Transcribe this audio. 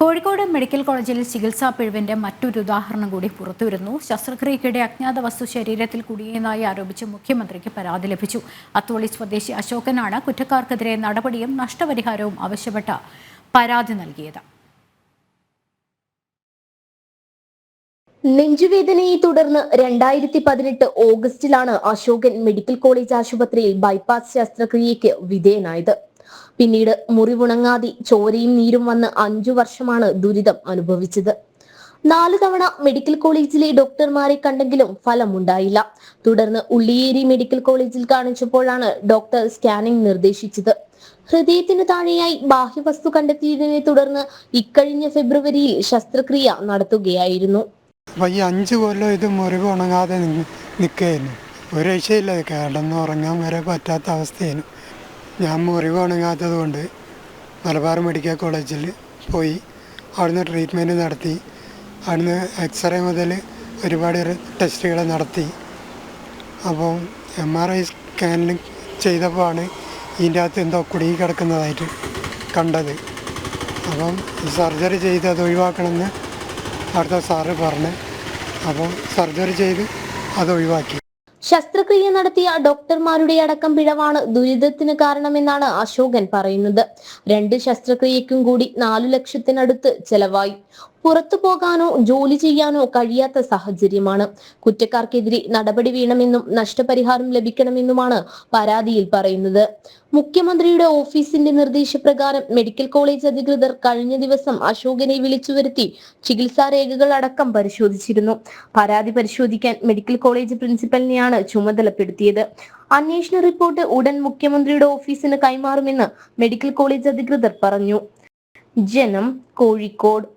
Kozhikode medical കോളേജിൽ ചികിത്സാ പിഴവിന്റെ മറ്റൊരു ഉദാഹരണം കൂടി പുറത്തുവരുന്നു. ശസ്ത്രക്രിയക്കിടെ അജ്ഞാത വസ്തു ശരീരത്തിൽ കുടുങ്ങിയതായി ആരോപിച്ച് മുഖ്യമന്ത്രിക്ക് പരാതി ലഭിച്ചു. അത്തോളി സ്വദേശി അശോകനാണ് കുറ്റക്കാർക്കെതിരെ നടപടിയും നഷ്ടപരിഹാരവും ആവശ്യപ്പെട്ട പരാതി നൽകിയത്. നെഞ്ചുവേദനയെ തുടർന്ന് രണ്ടായിരത്തി പതിനെട്ട് ഓഗസ്റ്റിലാണ് അശോകൻ മെഡിക്കൽ കോളേജ് ആശുപത്രിയിൽ ബൈപ്പാസ് ശസ്ത്രക്രിയയ്ക്ക് വിധേയനായത്. പിന്നീട് മുറിവുണങ്ങാതി ചോരയും നീരും വന്ന് അഞ്ചു വർഷമാണ് ദുരിതം അനുഭവിച്ചത്. നാല് തവണ മെഡിക്കൽ കോളേജിലെ ഡോക്ടർമാരെ കണ്ടെങ്കിലും ഫലമുണ്ടായില്ല. തുടർന്ന് ഉള്ളിയേരി മെഡിക്കൽ കോളേജിൽ കാണിച്ചപ്പോഴാണ് ഡോക്ടർ സ്കാനിംഗ് നിർദ്ദേശിച്ചത്. ഹൃദയത്തിന് താഴെയായി ബാഹ്യവസ്തു കണ്ടെത്തിയതിനെ തുടർന്ന് ഇക്കഴിഞ്ഞ ഫെബ്രുവരിയിൽ ശസ്ത്രക്രിയ നടത്തുകയായിരുന്നു. വയ്യ അഞ്ചു കൊല്ലം ഇത് മുറിവ് ഉണങ്ങാതെ നിൽക്കുകയായിരുന്നു ഒരു രക്ഷയില്ല. കിടന്ന് ഉറങ്ങാൻ വരെ പറ്റാത്ത അവസ്ഥയാണ് ഞാൻ മുറിവ് ഉണങ്ങാത്തത് കൊണ്ട് മലബാർ മെഡിക്കൽ കോളേജിൽ പോയി അവിടുന്ന് ട്രീറ്റ്മെന്റ് നടത്തി. അവിടുന്ന് എക്സ്റേ മുതൽ ഒരുപാട് ടെസ്റ്റുകൾ നടത്തി. അപ്പോൾ എം ആർ ഐ സ്കാനിൽ ചെയ്തപ്പോൾ ആണ് ഇതിന്റെ അകത്ത് എന്തോ കുടുങ്ങി കിടക്കുന്നതായിട്ട് കണ്ടത്. അപ്പം സർജറി ചെയ്ത് അത് ഒഴിവാക്കണമെന്ന് അടുത്ത സാറ് പറഞ്ഞു. അപ്പം സർജറി ചെയ്ത് അത് ഒഴിവാക്കി. ശസ്ത്രക്രിയ നടത്തിയ ഡോക്ടർമാരുടെ അടക്കം പിഴവാണ് ദുരിതത്തിന് കാരണമെന്നാണ് അശോകൻ പറയുന്നത്. രണ്ട് ശസ്ത്രക്രിയക്കും കൂടി നാലു ലക്ഷത്തിനടുത്ത് ചെലവായി. പുറത്തു പോകാനോ ജോലി ചെയ്യാനോ കഴിയാത്ത സാഹചര്യമാണ്. കുറ്റക്കാർക്കെതിരെ നടപടി വേണമെന്നും നഷ്ടപരിഹാരം ലഭിക്കണമെന്നുമാണ് പരാതിയിൽ പറയുന്നത്. മുഖ്യമന്ത്രിയുടെ ഓഫീസിന്റെ നിർദ്ദേശപ്രകാരം മെഡിക്കൽ കോളേജ് അധികൃതർ കഴിഞ്ഞ ദിവസം അശോകനെ വിളിച്ചു വരുത്തി ചികിത്സാ രേഖകൾ അടക്കം പരിശോധിച്ചിരുന്നു. പരാതി പരിശോധിക്കാൻ മെഡിക്കൽ കോളേജ് പ്രിൻസിപ്പലിനെയാണ് ചുമതലപ്പെടുത്തിയത്. അന്വേഷണ റിപ്പോർട്ട് ഉടൻ മുഖ്യമന്ത്രിയുടെ ഓഫീസിന് കൈമാറുമെന്ന് മെഡിക്കൽ കോളേജ് അധികൃതർ പറഞ്ഞു. ജനം കോഴിക്കോട്